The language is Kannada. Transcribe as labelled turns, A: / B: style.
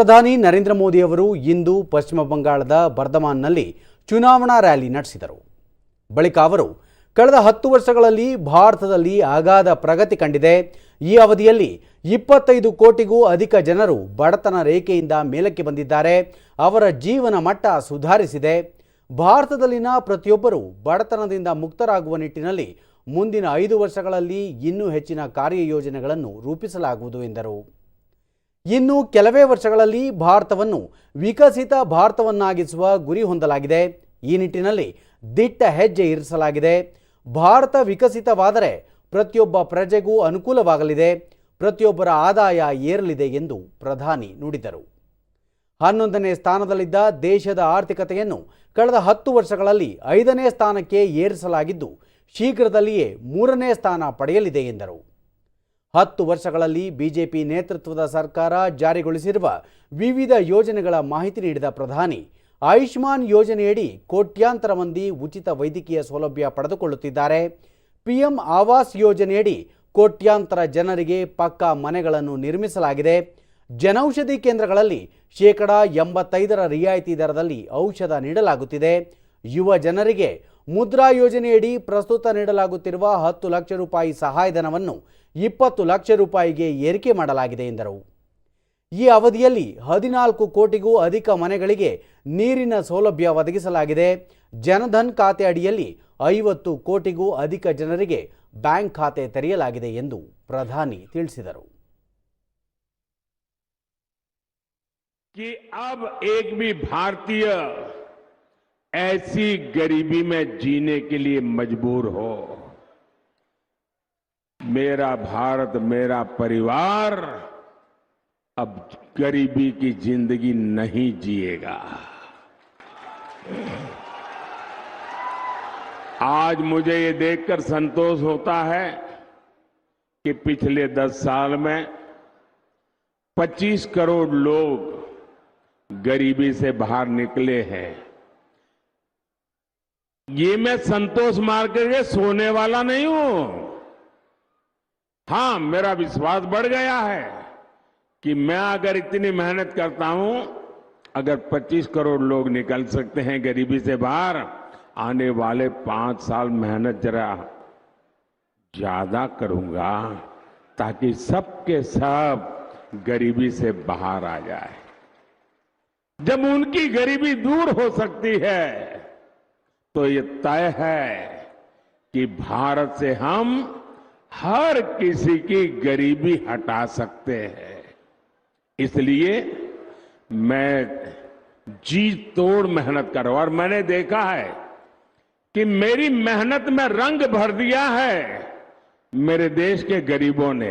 A: ಪ್ರಧಾನಿ ನರೇಂದ್ರ ಮೋದಿ ಅವರು ಇಂದು ಪಶ್ಚಿಮ ಬಂಗಾಳದ ಬರ್ಧಮಾನ್ನಲ್ಲಿ ಚುನಾವಣಾ ರ್ಯಾಲಿ ನಡೆಸಿದರು. ಬಳಿಕ ಅವರು ಕಳೆದ ಹತ್ತು ವರ್ಷಗಳಲ್ಲಿ ಭಾರತದಲ್ಲಿ ಅಗಾಧ ಪ್ರಗತಿ ಕಂಡಿದೆ. ಈ ಅವಧಿಯಲ್ಲಿ ಇಪ್ಪತ್ತೈದು ಕೋಟಿಗೂ ಅಧಿಕ ಜನರು ಬಡತನ ರೇಖೆಯಿಂದ ಮೇಲಕ್ಕೆ ಬಂದಿದ್ದಾರೆ. ಅವರ ಜೀವನ ಮಟ್ಟ ಸುಧಾರಿಸಿದೆ. ಭಾರತದಲ್ಲಿನ ಪ್ರತಿಯೊಬ್ಬರೂ ಬಡತನದಿಂದ ಮುಕ್ತರಾಗುವ ನಿಟ್ಟಿನಲ್ಲಿ ಮುಂದಿನ ಐದು ವರ್ಷಗಳಲ್ಲಿ ಇನ್ನೂ ಹೆಚ್ಚಿನ ಕಾರ್ಯಯೋಜನೆಗಳನ್ನು ರೂಪಿಸಲಾಗುವುದು ಎಂದರು. ಇನ್ನು ಕೆಲವೇ ವರ್ಷಗಳಲ್ಲಿ ಭಾರತವನ್ನು ವಿಕಸಿತ ಭಾರತವನ್ನಾಗಿಸುವ ಗುರಿ ಹೊಂದಲಾಗಿದೆ. ಈ ನಿಟ್ಟಿನಲ್ಲಿ ದಿಟ್ಟ ಹೆಜ್ಜೆ ಇರಿಸಲಾಗಿದೆ. ಭಾರತ ವಿಕಸಿತವಾದರೆ ಪ್ರತಿಯೊಬ್ಬ ಪ್ರಜೆಗೂ ಅನುಕೂಲವಾಗಲಿದೆ. ಪ್ರತಿಯೊಬ್ಬರ ಆದಾಯ ಏರಲಿದೆ ಎಂದು ಪ್ರಧಾನಿ ನುಡಿದರು. ಹನ್ನೊಂದನೇ ಸ್ಥಾನದಲ್ಲಿದ್ದ ದೇಶದ ಆರ್ಥಿಕತೆಯನ್ನು ಕಳೆದ ಹತ್ತು ವರ್ಷಗಳಲ್ಲಿ ಐದನೇ ಸ್ಥಾನಕ್ಕೆ ಏರಿಸಲಾಗಿದ್ದು, ಶೀಘ್ರದಲ್ಲಿಯೇ ಮೂರನೇ ಸ್ಥಾನ ಪಡೆಯಲಿದೆ ಎಂದರು. ಹತ್ತು ವರ್ಷಗಳಲ್ಲಿ ಬಿಜೆಪಿ ನೇತೃತ್ವದ ಸರ್ಕಾರ ಜಾರಿಗೊಳಿಸಿರುವ ವಿವಿಧ ಯೋಜನೆಗಳ ಮಾಹಿತಿ ನೀಡಿದ ಪ್ರಧಾನಿ, ಆಯುಷ್ಮಾನ್ ಯೋಜನೆಯಡಿ ಕೋಟ್ಯಾಂತರ ಮಂದಿ ಉಚಿತ ವೈದ್ಯಕೀಯ ಸೌಲಭ್ಯ ಪಡೆದುಕೊಳ್ಳುತ್ತಿದ್ದಾರೆ. ಪಿಎಂ ಆವಾಸ್ ಯೋಜನೆಯಡಿ ಕೋಟ್ಯಾಂತರ ಜನರಿಗೆ ಪಕ್ಕಾ ಮನೆಗಳನ್ನು ನಿರ್ಮಿಸಲಾಗಿದೆ. ಜನೌಷಧಿ ಕೇಂದ್ರಗಳಲ್ಲಿ ಶೇಕಡಾ ಎಂಬತ್ತೈದರ ರಿಯಾಯಿತಿ ದರದಲ್ಲಿ ಔಷಧ ನೀಡಲಾಗುತ್ತಿದೆ. ಯುವ ಜನರಿಗೆ ಮುದ್ರಾ ಯೋಜನೆಯಡಿ ಪ್ರಸ್ತುತ ನೀಡಲಾಗುತ್ತಿರುವ ಹತ್ತು ಲಕ್ಷ ರೂಪಾಯಿ ಸಹಾಯಧನವನ್ನು ಇಪ್ಪತ್ತು ಲಕ್ಷ ರೂಪಾಯಿಗೆ ಏರಿಕೆ ಮಾಡಲಾಗಿದೆ ಎಂದರು ಈ ಅವಧಿಯಲ್ಲಿ ಹದಿನಾಲ್ಕು ಕೋಟಿಗೂ ಅಧಿಕ ಮನೆಗಳಿಗೆ ನೀರಿನ ಸೌಲಭ್ಯ ಒದಗಿಸಲಾಗಿದೆ ಜನಧನ್ ಖಾತೆ ಅಡಿಯಲ್ಲಿ ಐವತ್ತು ಕೋಟಿಗೂ ಅಧಿಕ ಜನರಿಗೆ ಬ್ಯಾಂಕ್ ಖಾತೆ ತೆರೆಯಲಾಗಿದೆ ಎಂದು ಪ್ರಧಾನಿ ತಿಳಿಸಿದರು
B: कि अब एक भी भारतीय ऐसी गरीबी में जीने के लिए मजबूर हो। मेरा भारत, मेरा परिवार अब गरीबी की ज़िंदगी नहीं जिएगा। आज मुझे ये देखकर संतोष होता है कि पिछले दस साल में 25 करोड़ लोग गरीबी से बाहर निकले हैं। ये मैं संतोष मार करके सोने वाला नहीं हूँ। हाँ, मेरा विश्वास बढ़ गया है कि मैं अगर इतनी मेहनत करता हूँ, अगर 25 करोड़ लोग निकल सकते हैं गरीबी से बाहर, आने वाले पाँच साल मेहनत जरा ज़्यादा करूँगा ताकि सबके सब गरीबी से बाहर आ जाए। जब उनकी गरीबी दूर हो सकती है तो ये तय है कि भारत से हम हर किसी की गरीबी हटा सकते हैं। इसलिए मैं जी तोड़ मेहनत कर और मैंने देखा है कि मेरी मेहनत में रंग भर दिया है। मेरे देश के गरीबों ने